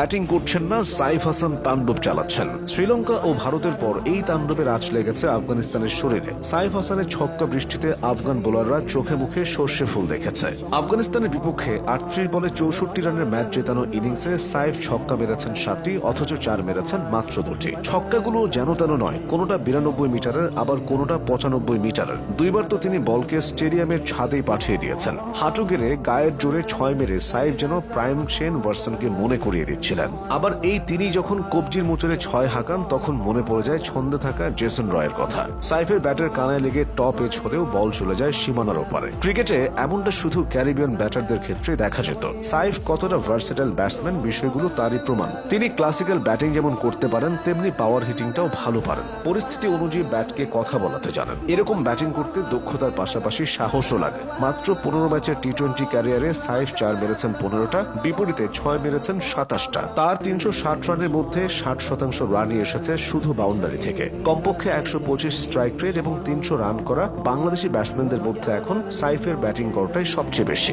Batting করছেন না, সাইফ হাসান তাণ্ডব চালাচ্ছেন। শ্রীলঙ্কা ও ভারতের পর এই তাণ্ডবের আঁচ লেগেছে আফগানিস্তানের শরীরে। সাইফ হাসানের ছক্কা বৃষ্টিতে আফগান বোলাররা চোখে মুখে সর্ষে ফুল দেখেছে। আফগানিস্তানের বিপক্ষে আটত্রিশ বলে চৌষট্টি রানের ম্যাচ জেতানো ইনিংসে সাইফ ছক্কা মেরেছেন সাতটি, অথচ চার মেরেছেন মাত্র দুটি। ছক্কাগুলো যেন তেন নয়, কোনোটা বিরানব্বই মিটারের, আবার কোনোটা পঁচানব্বই মিটারের। দুইবার তো তিনি বলকে স্টেডিয়ামের ছাদেই পাঠিয়ে দিয়েছেন। হাঁটু গেড়ে, গায়ের জোরে ছয় মেরে সাইফ যেন প্রাইম শেন ভার্সনকে মনে করিয়ে দিচ্ছিলেন আবার এই তিনি যখন কবজির মোচরে ছয় হাঁকান, তখন মনে পড়ে যায় ছন্দে থাকা জেসন রয়ের কথা। সাইফের ব্যাটের কানায় লেগে টপ এজ হলেও বল চলে যায় সীমানার ওপারে। ক্রিকেটে এমনটা শুধু ক্যারিবিয়ান ব্যাটারদের ক্ষেত্রে দেখা যেত। সাইফ কতটা ভার্সেটাইল ব্যাটসম্যান বিষয়গুলো তারই প্রমাণ। তিনি ক্লাসিক্যাল ব্যাটিং যেমন করতে পারেন, তেমনি পাওয়ার হিটিংটাও ভালো পারেন। পরিস্থিতি অনুযায়ী ব্যাটকে কথা বলাতে জানেন। এরকম ব্যাটিং করতে দক্ষতার পাশাপাশি সাহসও লাগে। মাত্র পনেরো ম্যাচের টি টোয়েন্টি ক্যারিয়ারে সাইফ চার মেরেছেন পনেরোটা, বিপরীতে ছয় মেরেছেন সাতাশটা। তার তিনশো ষাট রানের মধ্যে ষাট শতাংশ রানই এসেছে শুধু বাউন্ডারি থেকে। কমপক্ষে একশো পঁচিশ স্ট্রাইক রেট এবং তিনশো রান করা বাংলাদেশি ব্যাটসম্যানদের মধ্যে এখন সাইফের ব্যাটিং করাটাই সবচেয়ে বেশি।